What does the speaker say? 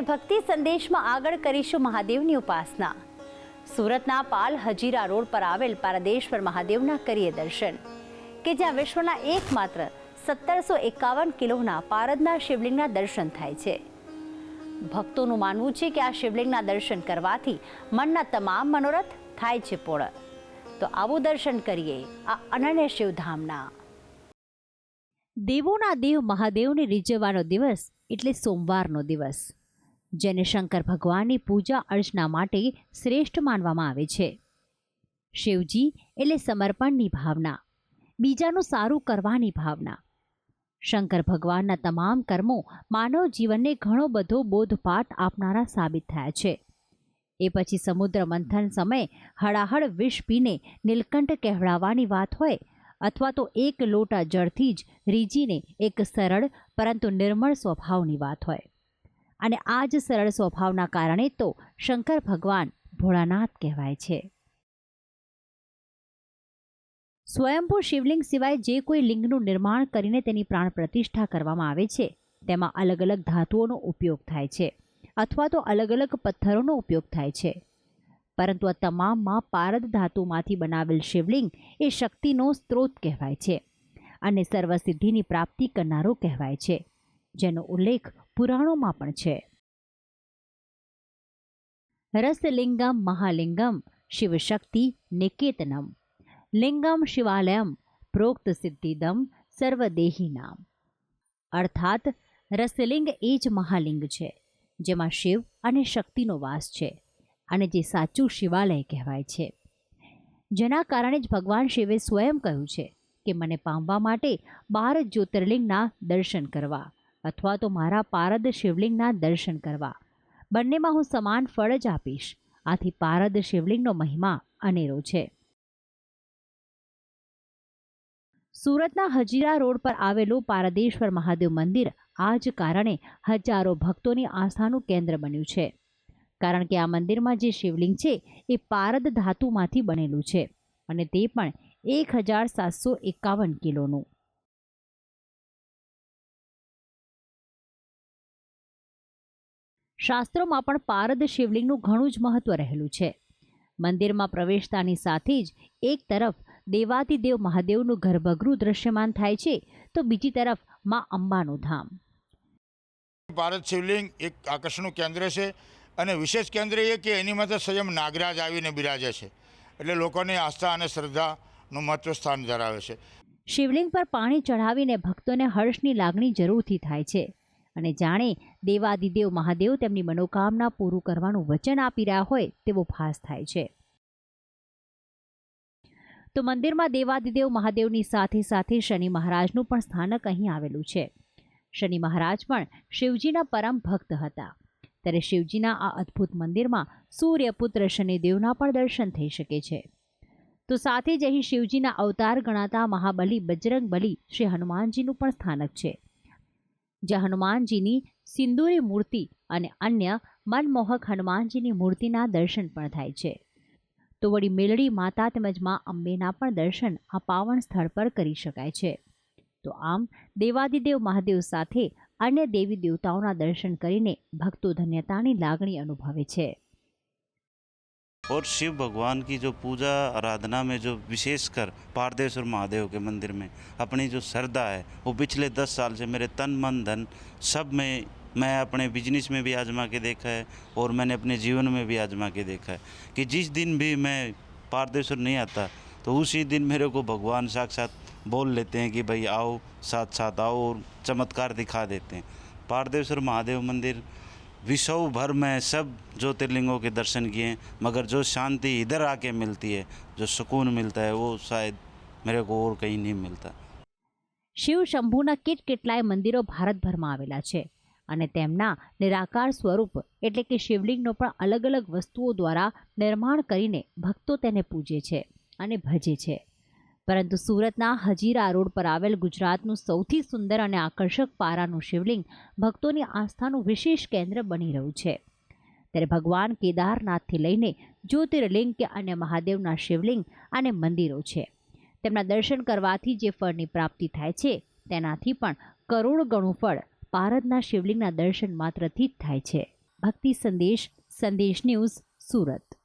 અને ભક્તિ સંદેશમાં આગળ કરીશું મહાદેવની ઉપાસના. સુરતના પાલ હજીરા રોડ પર આવેલ પારદેશ્વર મહાદેવના કરીએ દર્શન, કે જ્યાં વિશ્વના એકમાત્ર સત્તરસો એકાવન કિલોના પારદના શિવલિંગના દર્શન થાય છે. ભક્તોનું માનવું છે કે આ શિવલિંગના દર્શન કરવાથી મનના તમામ મનોરથ થાય છે પૂર્ણ. તો આવું દર્શન કરીએ આ અનન્ય શિવધામના. દેવોના દેવ મહાદેવને રીઝવવાનો દિવસ એટલે સોમવારનો દિવસ. જેને શંકર ભગવાનની પૂજા અર્ચના માટે શ્રેષ્ઠ માનવામાં આવે છે. શિવજી એટલે સમર્પણની ભાવના, બીજાનું સારું કરવાની ભાવના. શંકર ભગવાનના તમામ કર્મો માનવ જીવનને ઘણો બધો બોધપાઠ આપનારા સાબિત થયા છે. એ પછી સમુદ્ર મંથન સમયે હળાહળ વિષ પીને નીલકંઠ કહેવડાવવાની વાત હોય અથવા તો એક લોટા જળથી જ રીજીને એક સરળ પરંતુ નિર્મળ સ્વભાવની વાત હોય. અને આ જ સરળ સ્વભાવના કારણે તો શંકર ભગવાન ભોળાનાથ કહેવાય છે. સ્વયંભૂ શિવલિંગ સિવાય જે કોઈ લિંગનું નિર્માણ કરીને તેની પ્રાણ પ્રતિષ્ઠા કરવામાં આવે છે, તેમાં અલગ અલગ ધાતુઓનો ઉપયોગ થાય છે, અથવા તો અલગ અલગ પથ્થરોનો ઉપયોગ થાય છે. પરંતુ આ તમામમાં પારદ ધાતુમાંથી બનાવેલ શિવલિંગ એ શક્તિનો સ્ત્રોત કહેવાય છે અને સર્વસિદ્ધિની પ્રાપ્તિ કરનારો કહેવાય છે, જેનો ઉલ્લેખ પુરાણોમાં પણ છે. રસલિંગમ, મહાલિંગમ, શિવશક્તિ, નિકેતનમ. લિંગમ, શિવાલયમ, પ્રોક્ત સિદ્ધિદમ સર્વદેહી નામ અર્થાત, રસલિંગ એ જ મહાલિંગ છે, જેમાં શિવ અને શક્તિનો વાસ છે, અને જે સાચું શિવાલય કહેવાય છે. જેના કારણે જ ભગવાન શિવે સ્વયં કહ્યું છે કે, મને પામવા માટે બાર જ્યોતિર્લિંગના દર્શન કરવા અથવા તો મારા પારદ શિવલિંગના દર્શન કરવા. બંનેમાં હું સમાન ફળ જ આપીશ. આથી પારદ શિવલિંગનો મહિમા અનેરો છે. સુરતના હજીરા રોડ પર આવેલું પારદેશ્વર મહાદેવ મંદિર આ જ કારણે હજારો ભક્તોની આસ્થાનું કેન્દ્ર બન્યું છે. કારણ કે આ મંદિરમાં જે શિવલિંગ છે એ પારદ ધાતુમાંથી બનેલું છે અને તે પણ એક હજાર સાતસો એકાવન કિલોનું. શાસ્ત્રોમાં પણ પારદ શિવલિંગનું ઘણું જ મહત્વ રહેલું છે. મંદિરમાં પ્રવેશતાની સાથે જ એક તરફ દેવાતિદેવ મહાદેવનું ગર્ભગૃહ દ્રશ્યમાન થાય છે તો બીજી તરફમાં અંબાનું ધામ. ભારત શિવલિંગ એક આકર્ષણનું કેન્દ્ર છે અને વિશેષ કેન્દ્ર એ કે એની માથે સ્વયં નાગરાજ આવીને બિરાજે છે. એટલે લોકોની આસ્થા અને શ્રદ્ધાનું મહત્વ સ્થાન ધરાવે છે. શિવલિંગ પર પાણી ચઢાવીને ભક્તોને હર્ષની લાગણી જરૂરથી થાય છે. અને જાણે દેવાદિદેવ મહાદેવ તેમની મનોકામના પૂરું કરવાનું વચન આપી રહ્યા હોય તેવો ભાસ થાય છે. તો મંદિરમાં દેવાદિદેવ મહાદેવની સાથે સાથે શનિ મહારાજનું પણ સ્થાનક અહીં આવેલું છે. શનિ મહારાજ પણ શિવજીના પરમ ભક્ત હતા. ત્યારે શિવજીના આ અદ્ભુત મંદિરમાં સૂર્યપુત્ર શનિદેવના પણ દર્શન થઈ શકે છે. તો સાથે જ અહીં શિવજીના અવતાર ગણાતા મહાબલી બજરંગ બલી શ્રી હનુમાનજીનું પણ સ્થાનક છે. જ્યાં હનુમાનજીની સિંદૂરી મૂર્તિ અને અન્ય મનમોહક હનુમાનજીની મૂર્તિના દર્શન પણ થાય છે. તો વળી મેલડી માતા તેમજ મા અંબેના પણ દર્શન આ પાવન સ્થળ પર કરી શકાય છે. તો આમ દેવાદિદેવ મહાદેવ સાથે અન્ય દેવી દેવતાઓના દર્શન કરીને ભક્તો ધન્યતાની લાગણી અનુભવે છે. और शिव भगवान की जो पूजा, आराधना में जो विशेषकर पारदेश्वर महादेव के मंदिर में अपनी जो श्रद्धा है, वो पिछले दस साल से मेरे तन, मन, धन सब में, मैं अपने बिज़नेस में भी आजमा के देखा है और मैंने अपने जीवन में भी आजमा के देखा है कि जिस दिन भी मैं पारदेश्वर नहीं आता तो उसी दिन मेरे को भगवान साक्षात बोल लेते हैं कि भाई आओ साथ साथ आओ और चमत्कार दिखा देते हैं। पारदेश्वर महादेव मंदिर विश्व भर में सब ज्योतिर्लिंगों के दर्शन किए हैं मगर जो शांति इधर आके मिलती है जो सुकून मिलता है वो शायद मेरे को और कहीं नहीं मिलता શિવ શંભુના કેટ કેટલાય મંદિરો ભારતભરમાં આવેલા છે અને તેમના નિરાકાર સ્વરૂપ એટલે કે શિવલિંગનો પણ અલગ અલગ વસ્તુઓ દ્વારા નિર્માણ કરીને ભક્તો તેને પૂજે છે અને ભજે છે પરંતુ સુરતના હજીરા રોડ પર આવેલ ગુજરાતનું સૌથી સુંદર અને આકર્ષક પારાનું શિવલિંગ ભક્તોની આસ્થાનું વિશેષ કેન્દ્ર બની રહ્યું છે. ત્યારે ભગવાન કેદારનાથથી લઈને જ્યોતિર્લિંગ કે અન્ય મહાદેવના શિવલિંગ અને મંદિરો છે. તેમના દર્શન કરવાથી જે ફળની પ્રાપ્તિ થાય છે, તેનાથી પણ કરોડ ગણું ફળ પારદના શિવલિંગના દર્શન માત્રથી જ થાય છે. ભક્તિ સંદેશ સંદેશ ન્યૂઝ સુરત.